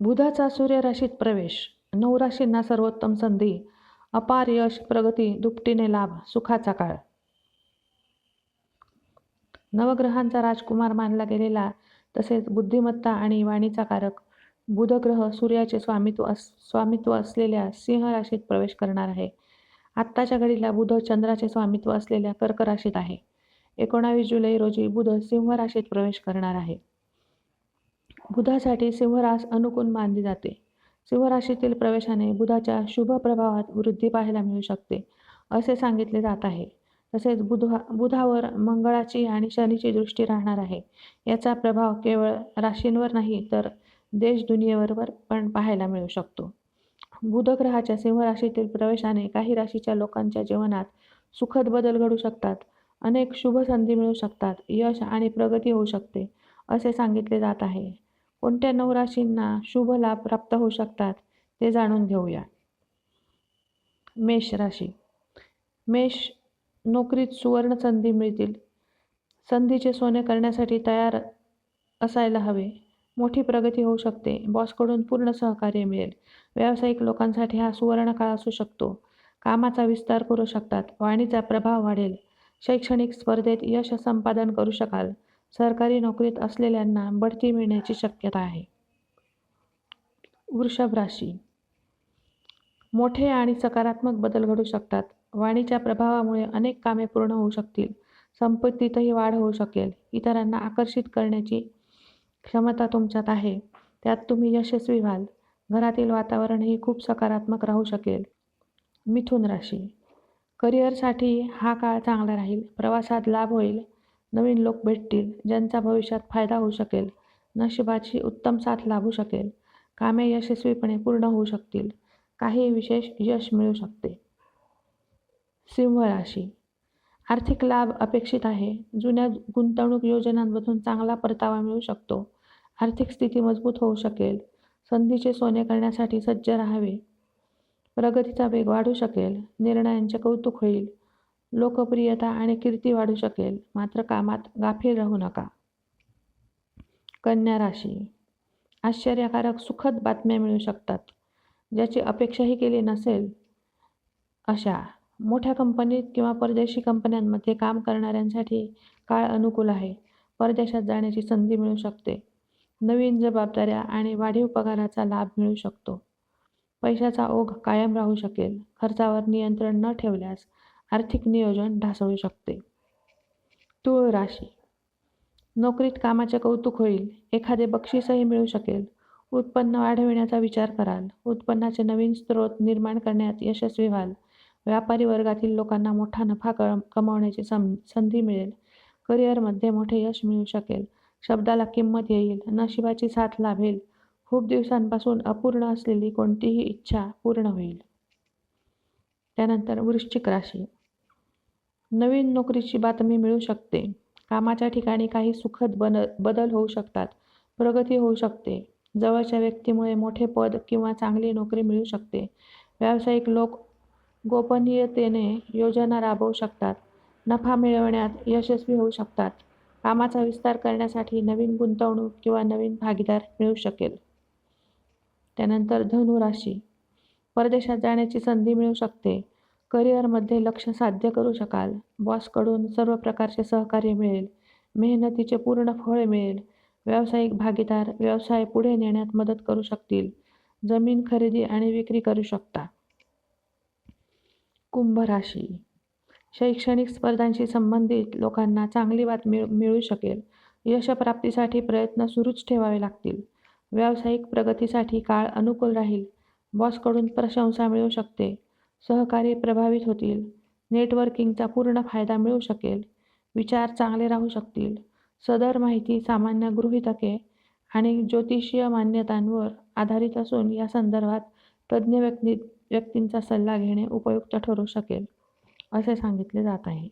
बुधाचा सूर्यराशीत प्रवेश नऊ राशींना सर्वोत्तम संधी अपार यश प्रगती दुपटीने लाभ सुखाचा काळ. नवग्रहांचा राजकुमार मानला गेलेला तसेच बुद्धिमत्ता आणि वाणीचा कारक बुधग्रह सूर्याचे स्वामित्व अस स्वामित्व असलेल्या सिंह राशीत प्रवेश करणार आहे. आत्ताच्या घडीला बुध चंद्राचे स्वामित्व असलेल्या कर्क राशीत आहे. एकोणावीस जुलै रोजी बुध सिंह राशीत प्रवेश करणार आहे. बुधासाठी सिंहरास अनुकूल मानली जाते. सिंहराशीतील प्रवेशाने बुधाच्या शुभ प्रभावात वृद्धी पाहायला मिळू शकते असे सांगितले जात आहे. तसेच बुधा बुधावर मंगळाची आणि शनीची दृष्टी राहणार आहे. याचा प्रभाव केवळ राशींवर नाही तर देश दुनियेवर पण पाहायला मिळू शकतो. बुधग्रहाच्या सिंहराशीतील सिंह राशीतील प्रवेशाने काही राशीच्या लोकांच्या जीवनात सुखद बदल घडू शकतात. अनेक शुभ संधी मिळू शकतात. यश आणि प्रगती होऊ शकते असे सांगितले जात आहे. कोणत्या नऊ राशींना शुभ लाभ प्राप्त होऊ शकतात ते जाणून घेऊया. मेष राशी. मेष नोकरीत सुवर्ण संधी मिळतील. संधीचे सोने करण्यासाठी तयार असायला हवे. मोठी प्रगती होऊ शकते. बॉसकडून पूर्ण सहकार्य मिळेल. व्यावसायिक लोकांसाठी हा सुवर्ण काळ असू शकतो. कामाचा विस्तार करू शकतात. वाणीचा प्रभाव वाढेल. शैक्षणिक स्पर्धेत यश संपादन करू शकाल. सरकारी नोकरीत असलेल्यांना बढती मिळण्याची शक्यता आहे. वृषभ राशी. मोठे आणि सकारात्मक बदल घडू शकतात. वाणीच्या प्रभावामुळे अनेक कामे पूर्ण होऊ शकतील. संपत्तीतही वाढ होऊ शकेल. इतरांना आकर्षित करण्याची क्षमता तुमच्यात आहे. त्यात तुम्ही यशस्वी व्हाल. घरातील वातावरणही खूप सकारात्मक राहू शकेल. मिथुन राशी. करिअरसाठी हा काळ चांगला राहील. प्रवासात लाभ होईल. नवीन लोक भेटतील ज्यांचा भविष्यात फायदा होऊ शकेल नशिबाची उत्तम साथ लाभू शकेल कामे यशस्वीपणे पूर्ण होऊ शकतील काही विशेष यश मिळू शकते. सिंह राशी. आर्थिक लाभ अपेक्षित आहे. जुन्या गुंतवणूक योजनांमधून चांगला परतावा मिळू शकतो. आर्थिक स्थिती मजबूत होऊ शकेल. संधीचे सोने करण्यासाठी सज्ज राहावे. प्रगतीचा वेग वाढू शकेल. निर्णयांचे कौतुक होईल. लोकप्रियता आणि कीर्ती वाढू शकेल. मात्र कामात गाफील राहू नका. कन्या राशी. आश्चर्यकारक सुखद बातम्या मिळू शकतात. ज्याची अपेक्षाही केली नसेल अशा. मोठ्या कंपनीत किंवा परदेशी कंपन्यांमध्ये काम करणाऱ्यांसाठी काळ अनुकूल आहे. परदेशात जाण्याची संधी मिळू शकते. नवीन जबाबदाऱ्या आणि वाढीव पगाराचा लाभ मिळू शकतो. पैशाचा ओघ कायम राहू शकेल. खर्चावर नियंत्रण न ठेवल्यास आर्थिक नियोजन ढासळू शकते. तुळ राशी. नोकरीत कामाचे कौतुक होईल एखादे बक्षीसही मिळू शकेल. उत्पन्न वाढविण्याचा विचार कराल उत्पन्नाचे नवीन स्रोत निर्माण करण्यात यशस्वी व्हाल. व्यापारी वर्गातील लोकांना मोठा नफा क कमावण्याची सं संधी मिळेल. करिअरमध्ये मोठे यश मिळू शकेल. शब्दाला किंमत येईल नशिबाची साथ लाभेल. खूप दिवसांपासून अपूर्ण असलेली कोणतीही इच्छा पूर्ण होईल. त्यानंतर वृश्चिक राशी. नवीन नोकरीची बातमी मिळू शकते. कामाच्या ठिकाणी काही सुखद बन बदल होऊ शकतात. प्रगती होऊ शकते. जवळच्या व्यक्तीमुळे मोठे पद किंवा चांगली नोकरी मिळू शकते. व्यावसायिक लोक गोपनीयतेने योजना राबवू शकतात. नफा मिळवण्यात यशस्वी होऊ शकतात. कामाचा विस्तार करण्यासाठी नवीन गुंतवणूक किंवा नवीन भागीदार मिळू शकेल. त्यानंतर धनुराशी परदेशात जाण्याची संधी मिळू शकते. करिअरमध्ये लक्ष साध्य करू शकाल. बॉसकडून सर्व प्रकारचे सहकार्य मिळेल. मेहनतीचे पूर्ण फळ मिळेल. व्यावसायिक भागीदार व्यवसाय पुढे नेण्यात मदत करू शकतील. जमीन खरेदी आणि विक्री करू शकता. कुंभ राशी. शैक्षणिक स्पर्धांशी संबंधित लोकांना चांगली बातमी मिळू शकेल. यशप्राप्तीसाठी प्रयत्न सुरूच ठेवावे लागतील. व्यावसायिक प्रगतीसाठी काळ अनुकूल राहील. बॉसकडून प्रशंसा मिळू शकते. सहकारी प्रभावित होतील. नेटवर्किंगचा पूर्ण फायदा मिळू शकेल. विचार चांगले राहू शकतील. सदर माहिती सामान्य गृहितके आणि ज्योतिषीय मान्यतांवर आधारित असून या संदर्भात तज्ज्ञ व्यक्ती व्यक्तींचा सल्ला घेणे उपयुक्त ठरू शकेल असे सांगितले जात आहे.